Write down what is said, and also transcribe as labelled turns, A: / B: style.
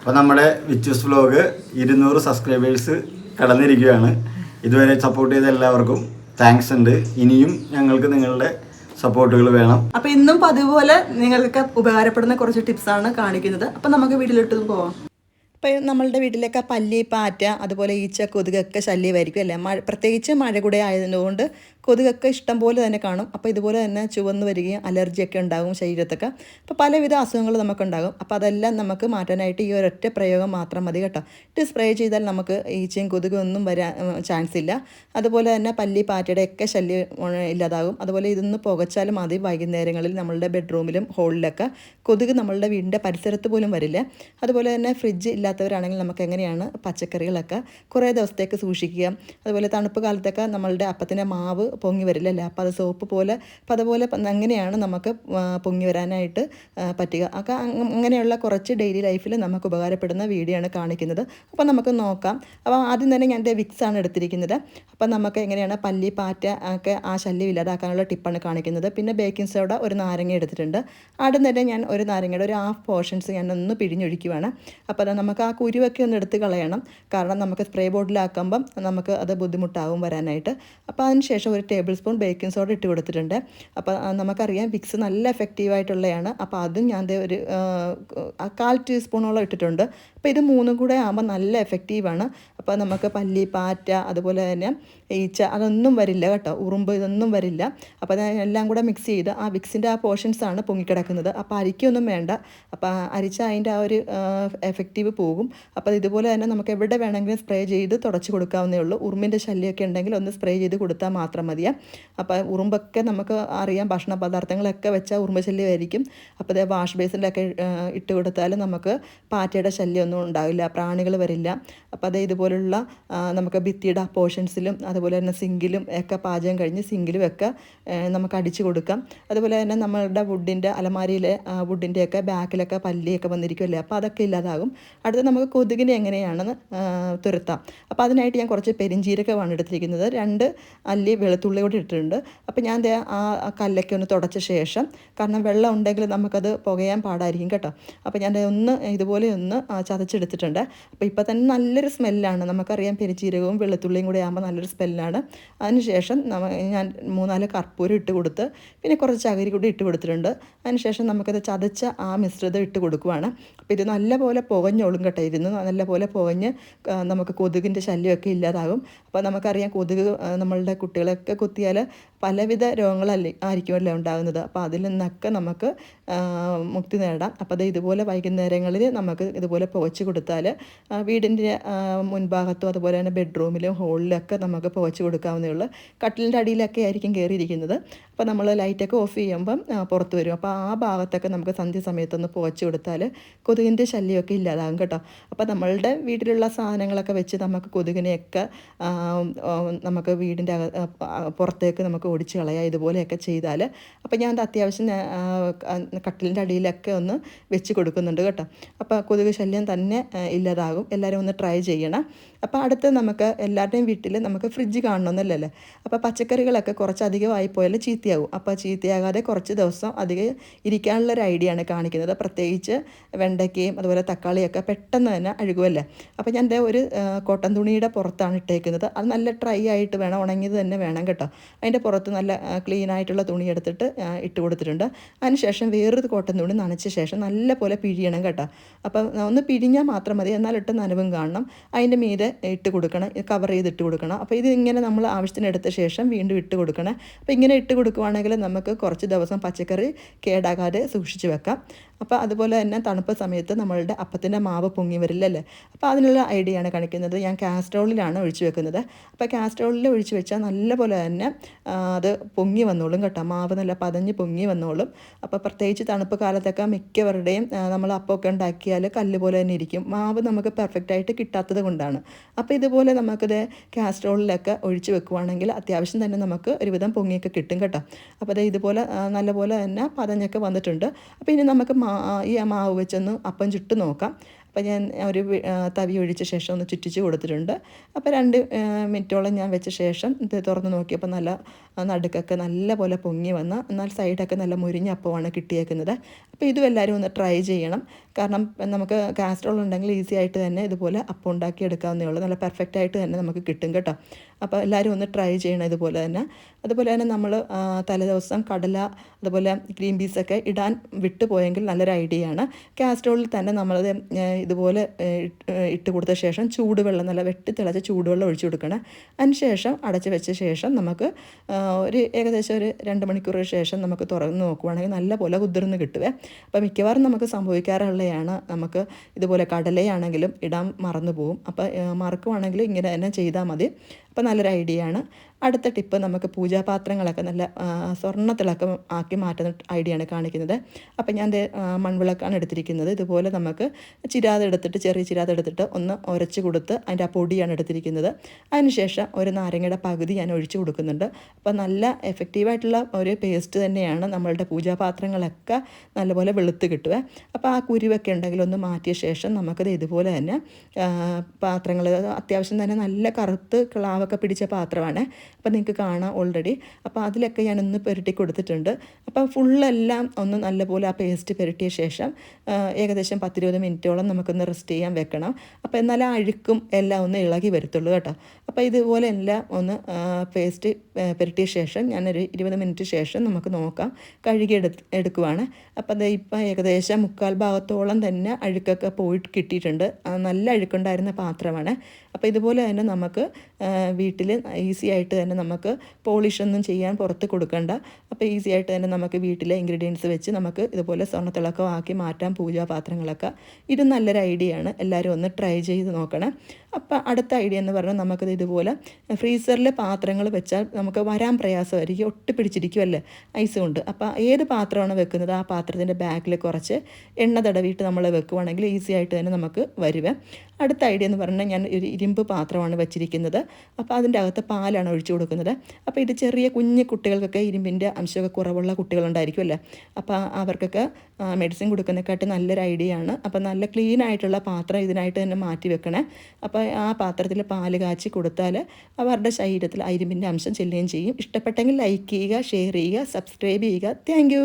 A: അപ്പോൾ നമ്മുടെ വിച്ചൂസ് വ്ലോഗ് ഇരുന്നൂറ് സബ്സ്ക്രൈബേഴ്സ് കടന്നിരിക്കുകയാണ്. ഇതുവരെ സപ്പോർട്ട് ചെയ്ത എല്ലാവർക്കും താങ്ക്സ് ഉണ്ട്. ഇനിയും ഞങ്ങൾക്ക് നിങ്ങളുടെ സപ്പോർട്ടുകൾ വേണം.
B: അപ്പൊ ഇന്നും പതിപോലെ നിങ്ങൾക്ക് ഉപകാരപ്പെടുന്ന കുറച്ച് ടിപ്സ് ആണ് കാണിക്കുന്നത്. അപ്പൊ നമുക്ക് വീട്ടിലിട്ട് പോവാം. ഇപ്പം നമ്മളുടെ വീട്ടിലൊക്കെ പല്ലി പാറ്റ അതുപോലെ ഈച്ച കൊതുകൊക്കെ ശല്യമായിരിക്കും അല്ലേ? മഴ പ്രത്യേകിച്ച് മഴ കൂടെ ആയതുകൊണ്ട് കൊതുകൊക്കെ ഇഷ്ടം പോലെ തന്നെ കാണും. അപ്പോൾ ഇതുപോലെ തന്നെ ചുവന്ന് വരികയും അലർജിയൊക്കെ ഉണ്ടാകും ശരീരത്തൊക്കെ. അപ്പോൾ പലവിധ അസുഖങ്ങൾ നമുക്കുണ്ടാകും. അപ്പോൾ അതെല്ലാം നമുക്ക് മാറ്റാനായിട്ട് ഈ ഒരൊറ്റ പ്രയോഗം മാത്രം മതി കേട്ടോ. ഇത് സ്പ്രേ ചെയ്താൽ നമുക്ക് ഈച്ചയും കൊതുകും ഒന്നും വരാൻ ചാൻസ് ഇല്ല. അതുപോലെ തന്നെ പല്ലി പാറ്റയുടെ ഒക്കെ ശല്യം ഇല്ലാതാകും. അതുപോലെ ഇതൊന്ന് പുകച്ചാൽ മതി വൈകുന്നേരങ്ങളിൽ നമ്മളുടെ ബെഡ്റൂമിലും ഹോളിലൊക്കെ. കൊതുക് നമ്മളുടെ വീടിന്റെ പരിസരത്ത് പോലും വരില്ല. അതുപോലെ തന്നെ ഫ്രിഡ്ജ് ഇല്ലാത്തവരാണെങ്കിൽ നമുക്ക് എങ്ങനെയാണ് പച്ചക്കറികളൊക്കെ കുറേ ദിവസത്തേക്ക് സൂക്ഷിക്കുക. അതുപോലെ തണുപ്പ് കാലത്തൊക്കെ നമ്മളുടെ അപ്പത്തിന്റെ മാവ് പൊങ്ങി വരില്ലല്ലേ? അപ്പോൾ അത് സോപ്പ് പോലെ അപ്പോൾ അതുപോലെ അങ്ങനെയാണ് നമുക്ക് പൊങ്ങി വരാനായിട്ട് പറ്റുക. ഒക്കെ അങ്ങനെയുള്ള കുറച്ച് ഡെയിലി ലൈഫിൽ നമുക്ക് ഉപകാരപ്പെടുന്ന വീഡിയോ ആണ് കാണിക്കുന്നത്. അപ്പോൾ നമുക്ക് നോക്കാം. അപ്പോൾ ആദ്യം തന്നെ ഞാൻ വിക്സ് ആണ് എടുത്തിരിക്കുന്നത്. അപ്പോൾ നമുക്ക് എങ്ങനെയാണ് പല്ലി പാറ്റ ഒക്കെ ആ ശല്യം ഇല്ലാതാക്കാനുള്ള ടിപ്പാണ് കാണിക്കുന്നത്. പിന്നെ ബേക്കിംഗ് സോഡ ഒരു നാരങ്ങ എടുത്തിട്ടുണ്ട്. ആദ്യം തന്നെ ഞാൻ ഒരു നാരങ്ങയുടെ ഒരു ഹാഫ് പോർഷൻസ് ഞാൻ ഒന്ന് പിഴിഞ്ഞൊഴിക്കുവാണ്. അപ്പോൾ അത് നമുക്ക് ആ കുരുവൊക്കെ ഒന്ന് എടുത്ത് കളയണം. കാരണം നമുക്ക് സ്പ്രേ ബോട്ടിലാക്കുമ്പം നമുക്ക് അത് ബുദ്ധിമുട്ടാവും വരാനായിട്ട്. അപ്പോൾ അതിന് ശേഷം ടേബിൾ സ്പൂൺ ബേക്കിംഗ് സോഡ ഇട്ട് കൊടുത്തിട്ടുണ്ട്. അപ്പോൾ നമുക്കറിയാം വിക്സ് നല്ല എഫക്റ്റീവായിട്ടുള്ളതാണ് അപ്പോൾ അതും ഞാൻ ഒരു കാൽ ടീസ്പൂണോളം ഇട്ടിട്ടുണ്ട്. അപ്പോൾ ഇത് മൂന്നും കൂടെ ആകുമ്പോൾ നല്ല എഫക്റ്റീവാണ് അപ്പോൾ നമുക്ക് പല്ലി പാറ്റ അതുപോലെ തന്നെ ഈച്ച അതൊന്നും വരില്ല കേട്ടോ. ഉറുമ്പ് ഇതൊന്നും വരില്ല. അപ്പോൾ അത് എല്ലാം കൂടെ മിക്സ് ചെയ്ത് ആ വിക്സിന്റെ ആ പോർഷൻസാണ് പൊങ്ങിക്കിടക്കുന്നത്. അപ്പോൾ അരിക്കൊന്നും വേണ്ട. അപ്പോൾ അരിച്ച അതിന്റെ ആ ഒരു എഫക്റ്റീവ് പോകും. അപ്പോൾ ഇതുപോലെ തന്നെ നമുക്ക് എവിടെ വേണമെങ്കിലും സ്പ്രേ ചെയ്ത് തുടച്ച് കൊടുക്കാവുന്നേ ഉള്ളൂ. ഉറുമ്പിന്റെ ശല്യമൊക്കെ ഉണ്ടെങ്കിൽ ഒന്ന് സ്പ്രേ ചെയ്ത് കൊടുത്താൽ മാത്രം മതിയാ. അപ്പോൾ ഉറുമ്പൊക്കെ നമുക്ക് അറിയാം ഭക്ഷണ പദാർത്ഥങ്ങളൊക്കെ വെച്ചാൽ ഉറുമ്പ് ശല്യമായിരിക്കും അപ്പോൾ വാഷ് ബേസിലൊക്കെ ഇട്ട് കൊടുത്താൽ നമുക്ക് പാറ്റയുടെ ശല്യമൊന്നും ഉണ്ടാവില്ല പ്രാണികൾ വരില്ല. അപ്പോൾ അത് ഇതുപോലുള്ള നമുക്ക് ഭിത്തിയുടെ പോർഷൻസിലും അതുപോലെ തന്നെ സിങ്കിലും ഒക്കെ പാചകം കഴിഞ്ഞ് സിങ്കിലും ഒക്കെ നമുക്ക് അടിച്ചു കൊടുക്കാം. അതുപോലെ തന്നെ നമ്മളുടെ വുഡിന്റെ അലമാരിയിലെ വുഡിന്റെയൊക്കെ ബാക്കിലൊക്കെ പല്ലിയൊക്കെ വന്നിരിക്കുമല്ലേ അപ്പോൾ അതൊക്കെ ഇല്ലാതാകും. അടുത്ത് നമുക്ക് കൊതുകിനെ എങ്ങനെയാണെന്ന് തുരത്താം. അപ്പോൾ അതിനായിട്ട് ഞാൻ കുറച്ച് പെരിഞ്ചീരകമാണ് എടുത്തിരിക്കുന്നത്. രണ്ട് അല്ലി വെളുത്തുള്ളി കൂടി ഇട്ടിട്ടുണ്ട്. അപ്പോൾ ഞാൻ ആ കല്ലൊക്കെ ഒന്ന് തുടച്ച ശേഷം കാരണം വെള്ളം ഉണ്ടെങ്കിൽ നമുക്കത് പുകയാൻ പാടായിരിക്കും കേട്ടോ. അപ്പോൾ ഞാൻ ഒന്ന് ഇതുപോലെ ഒന്ന് ചതച്ചെടുത്തിട്ടുണ്ട്. അപ്പോൾ ഇപ്പോൾ തന്നെ നല്ലൊരു സ്മെല്ലാണ്. നമുക്കറിയാം പെരിഞ്ചീരകവും വെളുത്തുള്ളിയും കൂടി ആകുമ്പോൾ നല്ലൊരു സ്മെല്ലാണ്. അതിനുശേഷം ഞാൻ മൂന്നാൽ കർപ്പൂരം ഇട്ട് കൊടുത്ത് പിന്നെ കുറച്ച് ചകിരി കൂടി ഇട്ട് കൊടുത്തിട്ടുണ്ട്. അതിനുശേഷം നമുക്കത് ചതച്ച ആ മിശ്രിതം ഇട്ട് കൊടുക്കുവാണ്. അപ്പോൾ ഇത് നല്ലപോലെ പുകഞ്ഞോളും കേട്ടോ. ഇരുന്ന് നല്ലപോലെ പുകഞ്ഞ് നമുക്ക് കൊതുകിന്റെ ശല്യമൊക്കെ ഇല്ലാതാകും. അപ്പോൾ നമുക്കറിയാം കൊതുക് നമ്മളുടെ കുട്ടികളൊക്കെ കുത്തിയാൽ പലവിധ രോഗങ്ങളല്ലേ ആയിരിക്കുമല്ലോ ഉണ്ടാകുന്നത്. അപ്പോൾ അതിൽ നിന്നൊക്കെ നമുക്ക് മുക്തി നേടാം. അപ്പോൾ അത് ഇതുപോലെ വൈകുന്നേരങ്ങളിൽ നമുക്ക് ഇതുപോലെ പുകച്ച് കൊടുത്താൽ വീടിന്റെ മുൻഭാഗത്തും അതുപോലെ തന്നെ ബെഡ്റൂമിലും ഹോളിലൊക്കെ നമുക്ക് പോവച്ച് കൊടുക്കാവുന്നേ ഉള്ളൂ. കട്ടിലിന്റെ അടിയിലൊക്കെ ആയിരിക്കും കയറിയിരിക്കുന്നത്. അപ്പോൾ നമ്മൾ ലൈറ്റൊക്കെ ഓഫ് ചെയ്യുമ്പം പുറത്ത് വരും. അപ്പോൾ ആ ഭാഗത്തൊക്കെ നമുക്ക് സന്ധ്യ സമയത്തൊന്ന് പുകച്ച് കൊടുത്താൽ കൊതുകിന്റെ ശല്യമൊക്കെ ഇല്ലാതാകും കേട്ടോ. അപ്പോൾ നമ്മളുടെ വീട്ടിലുള്ള സാധനങ്ങളൊക്കെ വെച്ച് നമുക്ക് കൊതുകിനെയൊക്കെ നമുക്ക് വീടിന്റെ പുറത്തേക്ക് നമുക്ക് ഓടിച്ച് കളയാം ഇതുപോലെയൊക്കെ ചെയ്താൽ അപ്പോൾ ഞാൻ അത് അത്യാവശ്യം കട്ടിലിന്റെ അടിയിലൊക്കെ ഒന്ന് വെച്ച് കൊടുക്കുന്നുണ്ട് കേട്ടോ. അപ്പോൾ കൊതുക് ശല്യം തന്നെ ഇല്ലാതാകും. എല്ലാവരും ഒന്ന് ട്രൈ ചെയ്യണം. അപ്പോൾ അടുത്ത് നമുക്ക് എല്ലാവരുടെയും വീട്ടിൽ നമുക്ക് ഫ്രിഡ്ജ് കാണണമെന്നല്ലേ അപ്പോൾ പച്ചക്കറികളൊക്കെ കുറച്ചധികമായി പോയാൽ പോയാൽ ചീത്തയാകും. അപ്പോൾ ചീത്തയാകാതെ കുറച്ച് ദിവസം അധികം ഇരിക്കാനുള്ള ഒരു ഐഡിയ ആണ് കാണിക്കുന്നത്. പ്രത്യേകിച്ച് വെണ്ടയ്ക്കയും അതുപോലെ തക്കാളിയൊക്കെ പെട്ടെന്ന് തന്നെ അഴുകുമല്ലേ അപ്പോൾ ഞാൻ ഒരു കോട്ടൺ തുണിയുടെ പുറത്താണ് ഇട്ടേക്കുന്നത്. അത് നല്ല ഡ്രൈ ആയിട്ട് വേണം ഉണങ്ങിയത് തന്നെ വേണം കേട്ടോ. അതിന്റെ പുറത്ത് നല്ല ക്ലീൻ ആയിട്ടുള്ള തുണി എടുത്തിട്ട് ഇട്ട് കൊടുത്തിട്ടുണ്ട്. അതിനുശേഷം വേറൊരു കോട്ടൺ തുണി നനച്ച ശേഷം നല്ല പോലെ പിഴിയണം കേട്ടോ. അപ്പം ഒന്ന് പിഴിഞ്ഞാൽ മാത്രം മതി. എന്നാലിട്ട് നനവും കാണണം. അതിന്റെ മീതെ ഇട്ട് കൊടുക്കണം. കവർ ചെയ്ത് ഇട്ട് കൊടുക്കണം. അപ്പോൾ ഇത് ഇങ്ങനെ നമ്മൾ ആവശ്യത്തിന് എടുത്ത ശേഷം വീണ്ടും ഇട്ട് കൊടുക്കണം. അപ്പോൾ ഇങ്ങനെ ഇട്ട് കൊടുക്കുവാണെങ്കിൽ നമുക്ക് കുറച്ച് ദിവസം പച്ചക്കറി കേടാകാതെ സൂക്ഷിച്ച് വെക്കാം. അപ്പോൾ അതുപോലെ തന്നെ തണുപ്പ് സമയത്ത് നമ്മളുടെ അപ്പത്തിന്റെ മാവ് പൊങ്ങി വരില്ലല്ലേ? അപ്പോൾ അതിനുള്ള ഐഡിയയാണ് കാണിക്കുന്നത്. ഞാൻ കാസ്ട്രോളിലാണ് ഒഴിച്ചു വെക്കുന്നത്. അപ്പോൾ കാസ്ട്രോളിൽ ഒഴിച്ചു വെച്ചാൽ നല്ലപോലെ തന്നെ അത് പൊങ്ങി വന്നോളും കേട്ടോ. മാവ് നല്ല പതഞ്ഞ് പൊങ്ങി വന്നോളും. അപ്പോൾ പ്രത്യേകിച്ച് തണുപ്പ് കാലത്തൊക്കെ മിക്കവരുടെയും നമ്മൾ അപ്പമൊക്കെ ഉണ്ടാക്കിയാൽ കല്ല് പോലെ തന്നെ ഇരിക്കും. മാവ് നമുക്ക് പെർഫെക്റ്റ് ആയിട്ട് കിട്ടാത്തത് കൊണ്ടാണ്. അപ്പോൾ ഇതുപോലെ നമുക്കിത് കാസ്ട്രോളിലൊക്കെ ഒഴിച്ചു വെക്കുവാണെങ്കിൽ അത്യാവശ്യം തന്നെ നമുക്ക് ഒരുവിധം പൊങ്ങിയൊക്കെ കിട്ടും കേട്ടോ. അപ്പോൾ അത് ഇതുപോലെ നല്ലപോലെ തന്നെ പതഞ്ഞൊക്കെ വന്നിട്ടുണ്ട്. അപ്പോൾ ഇനി നമുക്ക് ഈ മാവ് വെച്ചൊന്ന് അപ്പം ചുട്ട് നോക്കാം. അപ്പോൾ ഞാൻ ഒരു തവി ഒഴിച്ച ശേഷം ഒന്ന് ചുറ്റിച്ച് കൊടുത്തിട്ടുണ്ട്. അപ്പോൾ രണ്ട് മിനിറ്റോളം ഞാൻ വെച്ച ശേഷം ഇത് തുറന്ന് നോക്കിയപ്പോൾ നല്ല നടുക്കൊക്കെ നല്ല പോലെ പൊങ്ങി വന്ന എന്നാൽ സൈഡൊക്കെ നല്ല മുരിഞ്ഞ അപ്പമാണ് കിട്ടിയേക്കുന്നത്. അപ്പോൾ ഇതും എല്ലാവരും ഒന്ന് ട്രൈ ചെയ്യണം. കാരണം നമുക്ക് കാസ്ട്രോൾ ഉണ്ടെങ്കിൽ ഈസി ആയിട്ട് തന്നെ ഇതുപോലെ അപ്പം ഉണ്ടാക്കി എടുക്കാവുന്നേ ഉള്ളൂ. നല്ല പെർഫെക്റ്റ് ആയിട്ട് തന്നെ നമുക്ക് കിട്ടും കേട്ടോ. അപ്പോൾ എല്ലാവരും ഒന്ന് ട്രൈ ചെയ്യണം ഇതുപോലെ തന്നെ. അതുപോലെ തന്നെ നമ്മൾ തലേദിവസം കടല അതുപോലെ ഗ്രീൻ പീസൊക്കെ ഇടാൻ വിട്ടുപോയെങ്കിൽ നല്ലൊരു ഐഡിയ ആണ്. കാസ്ട്രോളിൽ തന്നെ നമ്മളത് ഇതുപോലെ ഇട്ട് കൊടുത്ത ശേഷം ചൂടുവെള്ളം നല്ല വെട്ടി തിളച്ച ചൂടുവെള്ളം ഒഴിച്ചു കൊടുക്കണം. അതിനുശേഷം അടച്ച് വെച്ച ശേഷം നമുക്ക് ഒരു ഏകദേശം ഒരു രണ്ട് മണിക്കൂർ ശേഷം നമുക്ക് തുറന്ന് നോക്കുവാണെങ്കിൽ നല്ല പോലെ കുതിർന്ന് കിട്ടുവേ. അപ്പോൾ മിക്കവാറും നമുക്ക് സംഭവിക്കാറുള്ളതാണ് നമുക്ക് ഇതുപോലെ കടലയാണെങ്കിലും ഇടാൻ മറന്നു പോകും അപ്പോൾ മറക്കുവാണെങ്കിലും ഇങ്ങനെ തന്നെ ചെയ്താൽ മതി. അപ്പോൾ നല്ലൊരു ഐഡിയ ആണ് അടുത്ത ടിപ്പ് നമുക്ക് പൂജാപാത്രങ്ങളൊക്കെ നല്ല സ്വർണത്തിളക്കം സ്വർണ തിളക്കം ആക്കി മാറ്റുന്ന ഐഡിയ ആണ് കാണിക്കുന്നത്. അപ്പം ഞാൻ മൺവിളക്കാണ് എടുത്തിരിക്കുന്നത്. ഇതുപോലെ നമുക്ക് ചിരാത് എടുത്തിട്ട് ചെറിയ ചിരാത് എടുത്തിട്ട് ഒന്ന് ഉരച്ച് കൊടുത്ത് അതിന്റെ ആ പൊടിയാണ് എടുത്തിരിക്കുന്നത്. അതിനുശേഷം ഒരു നാരങ്ങയുടെ പകുതി ഞാൻ ഒഴിച്ചു കൊടുക്കുന്നുണ്ട്. അപ്പം നല്ല എഫക്റ്റീവായിട്ടുള്ള ഒരു പേസ്റ്റ് തന്നെയാണ് നമ്മളുടെ പൂജാപാത്രങ്ങളൊക്കെ നല്ലപോലെ വെളുത്ത് കിട്ടുക. അപ്പോൾ ആ കുരുവൊക്കെ ഉണ്ടെങ്കിൽ ഒന്ന് മാറ്റിയ ശേഷം നമുക്കത് ഇതുപോലെ തന്നെ പാത്രങ്ങൾ അത്യാവശ്യം തന്നെ നല്ല കറുത്ത് ക്ലാവൊക്കെ പിടിച്ച പാത്രമാണ്. അപ്പോൾ നിങ്ങൾക്ക് കാണാം ഓൾറെഡി അപ്പോൾ അതിലൊക്കെ ഞാൻ ഞാനൊന്ന് പുരട്ടി കൊടുത്തിട്ടുണ്ട്. അപ്പോൾ ഫുള്ളെല്ലാം ഒന്ന് നല്ലപോലെ ആ പേസ്റ്റ് പുരട്ടിയ ശേഷം ഏകദേശം പത്തിരുപത് മിനിറ്റോളം നമുക്കൊന്ന് റെസ്റ്റ് ചെയ്യാൻ വെക്കണം. അപ്പോൾ എന്നാലും ആ അഴുക്കും എല്ലാം ഒന്ന് ഇളകി വരത്തുള്ളൂ കേട്ടോ. അപ്പോൾ ഇതുപോലെ എല്ലാം ഒന്ന് പേസ്റ്റ് പുരട്ടിയ ശേഷം ഞാനൊരു ഇരുപത് മിനിറ്റ് ശേഷം നമുക്ക് നോക്കാം. കഴുകി എടു എടുക്കുവാണ്. അപ്പോൾ അത് ഇപ്പം ഏകദേശം മുക്കാൽ ഭാഗത്തോളം തന്നെ അഴുക്കൊക്കെ പോയിട്ട് കിട്ടിയിട്ടുണ്ട്. നല്ല അഴുക്കുണ്ടായിരുന്ന പാത്രമാണ്. അപ്പോൾ ഇതുപോലെ തന്നെ നമുക്ക് വീട്ടിൽ ഈസി ആയിട്ട് തന്നെ നമുക്ക് പോളിഷൊന്നും ചെയ്യാൻ പുറത്ത് കൊടുക്കേണ്ട. അപ്പോൾ ഈസി ആയിട്ട് തന്നെ നമുക്ക് വീട്ടിലെ ഇൻഗ്രീഡിയൻസ് വെച്ച് നമുക്ക് ഇതുപോലെ സ്വർണത്തിളക്കം ആക്കി മാറ്റാം പൂജാപാത്രങ്ങളൊക്കെ. ഇത് നല്ലൊരു ഐഡിയ ആണ്. എല്ലാവരും ഒന്ന് ട്രൈ ചെയ്ത് നോക്കണം. അപ്പോൾ അടുത്ത ഐഡിയ എന്ന് പറഞ്ഞാൽ നമുക്കത് ഇതുപോലെ ഫ്രീസറിൽ പാത്രങ്ങൾ വെച്ചാൽ നമുക്ക് വരാൻ പ്രയാസമായിരിക്കും. ഒട്ടി പിടിച്ചിരിക്കുമല്ലേ ഐസ് കൊണ്ട്. അപ്പോൾ ഏത് പാത്രമാണ് വെക്കുന്നത്? ആ പാത്രത്തിന്റെ ബാക്കിൽ കുറച്ച് എണ്ണ തടവിയിട്ട് നമ്മൾ വെക്കുവാണെങ്കിൽ ഈസി ആയിട്ട് തന്നെ നമുക്ക് വരുവേ. അടുത്ത ഐഡിയ എന്ന് പറഞ്ഞാൽ ഞാൻ ഒരു ഇരുമ്പ് പാത്രമാണ് വെച്ചിരിക്കുന്നത്. അപ്പോൾ അതിന്റെ അകത്ത് പാലാണ് ഒഴിച്ചു കൊടുക്കുന്നത്. അപ്പോൾ ഇത് ചെറിയ കുഞ്ഞു കുട്ടികൾക്കൊക്കെ ഇരുമ്പിന്റെ അംശമൊക്കെ കുറവുള്ള കുട്ടികളുണ്ടായിരിക്കുമല്ലേ അപ്പോൾ അവർക്കൊക്കെ മെഡിസിൻ കൊടുക്കുന്നതിനെക്കാട്ട് നല്ലൊരു ഐഡിയ ആണ്. അപ്പോൾ നല്ല ക്ലീൻ ആയിട്ടുള്ള പാത്രം ഇതിനായിട്ട് തന്നെ മാറ്റി വെക്കണേ. അപ്പോൾ ആ പാത്രത്തിൽ പാൽ കാച്ചി കൊടുത്താൽ അവരുടെ ശരീരത്തിൽ ഇരുമ്പിന്റെ അംശം ചെല്ലുകയും ചെയ്യും. ഇഷ്ടപ്പെട്ടെങ്കിൽ ലൈക്ക് ചെയ്യുക ഷെയർ ചെയ്യുക സബ്സ്ക്രൈബ് ചെയ്യുക. താങ്ക്